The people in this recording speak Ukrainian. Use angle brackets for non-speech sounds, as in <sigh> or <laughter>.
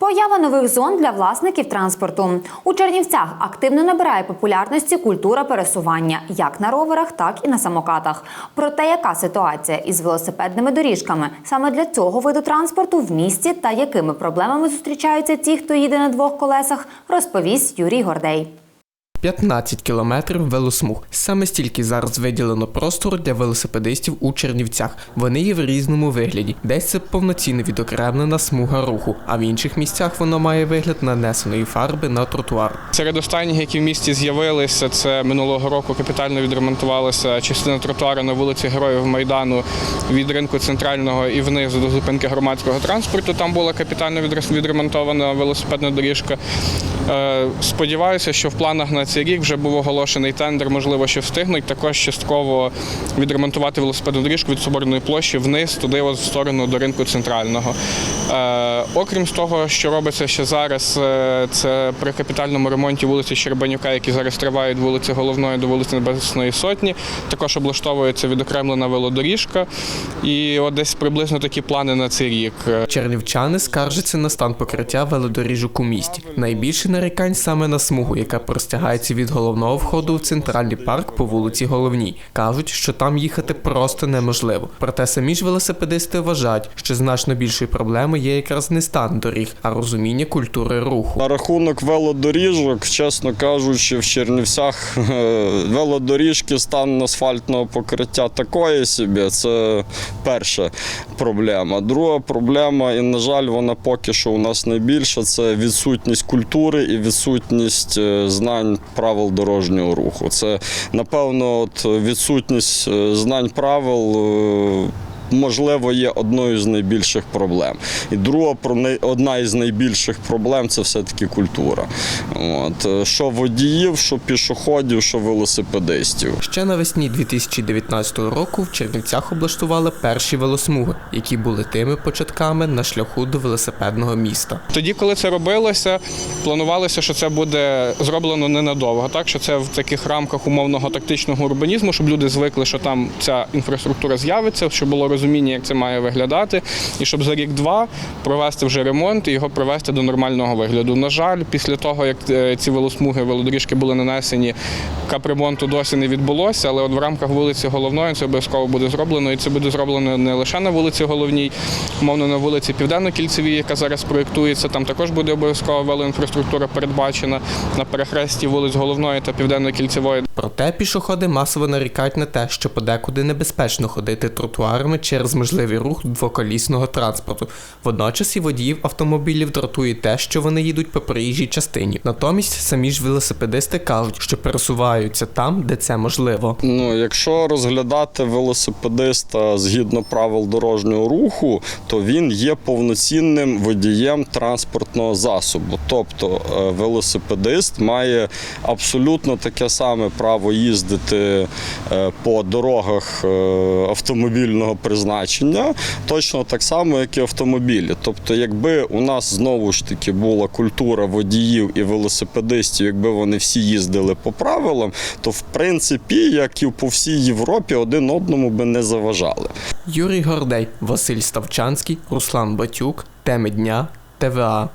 Поява нових зон для власників транспорту у Чернівцях активно набирає популярності культура пересування як на роверах, так і на самокатах. Про те, яка ситуація із велосипедними доріжками саме для цього виду транспорту в місті та якими проблемами зустрічаються ті, хто їде на двох колесах, розповість Юрій Гордей. 15 кілометрів велосмуг. Саме стільки зараз виділено простору для велосипедистів у Чернівцях. Вони є в різному вигляді. Десь це повноцінно відокремлена смуга руху, а в інших місцях воно має вигляд нанесеної фарби на тротуар. Серед останніх, які в місті з'явилися, це минулого року капітально відремонтувалася частина тротуару на вулиці Героїв Майдану від ринку центрального і вниз до зупинки громадського транспорту. Там була капітально відремонтована велосипедна доріжка. Е, Сподіваюся, що в планах на цей рік вже був оголошений тендер, можливо, що встигнуть також частково відремонтувати велосипедну доріжку від Соборної площі вниз, туди в сторону до ринку центрального. Е, Окрім того, що робиться ще зараз, е, це при капітальному ремонті вулиці Щербанюка, які зараз тривають вулиці Головної до вулиці Небесної Сотні. Також облаштовується відокремлена велодоріжка. І от десь приблизно такі плани на цей рік. Чернівчани скаржаться на стан покриття велодоріжок у місті. Найбільше нарікань саме на смугу, яка простягається від головного входу в центральний парк по вулиці Головній. Кажуть, що там їхати просто неможливо. Проте самі ж велосипедисти вважають, що значно більшою проблемою є якраз не стан доріг, а розуміння культури руху. На рахунок велодоріжок, чесно кажучи, в Чернівцях <laughs> велодоріжки, стан асфальтного покриття такої собі. Це перша проблема. Друга проблема, і, на жаль, вона поки що у нас найбільша, це відсутність культури і відсутність е, знань правил дорожнього руху. Це, напевно, от відсутність е, знань правил. Можливо, є одною з найбільших проблем. І друга одна із найбільших проблем це все-таки культура. От. Що водіїв, що пішоходів, що велосипедистів. Ще навесні 2019 року в Чернівцях облаштували перші велосмуги, які були тими початками на шляху до велосипедного міста. Тоді, коли це робилося, планувалося, що це буде зроблено ненадовго, так що це в таких рамках умовного тактичного урбанізму, щоб люди звикли, що там ця інфраструктура з'явиться, щоб було розуміння, як це має виглядати, і щоб за рік-два провести вже ремонт і його привести до нормального вигляду. На жаль, після того, як е, ці велосмуги, велодоріжки були нанесені, капремонту досі не відбулося, але от в рамках вулиці Головної це обов'язково буде зроблено, і це буде зроблено не лише на вулиці Головній, умовно на вулиці Південно-Кільцевій, яка зараз проєктується. Там також буде обов'язково велоінфраструктура передбачена на перехресті вулиць Головної та Південно-Кільцевої. Проте пішоходи масово нарікають на те, що подекуди небезпечно ходити тротуарами через можливий рух двоколісного транспорту. Водночас і водіїв автомобілів дратує те, що вони їдуть по проїжджій частині. Натомість самі ж велосипедисти кажуть, що пересуваються там, де це можливо. Ну, якщо розглядати велосипедиста згідно правил дорожнього руху, то він є повноцінним водієм транспортного засобу. Тобто е, велосипедист має абсолютно таке саме право їздити е, по дорогах е, автомобільного призначення, точно так само, як і автомобілі. Тобто, якби у нас знову ж таки була культура водіїв і велосипедистів, якби вони всі їздили по правилам, то в принципі, як і по всій Європі, один одному би не заважали. Юрій Гордей, Василь Ставчанський, Руслан Батюк. Теми дня. ТВА.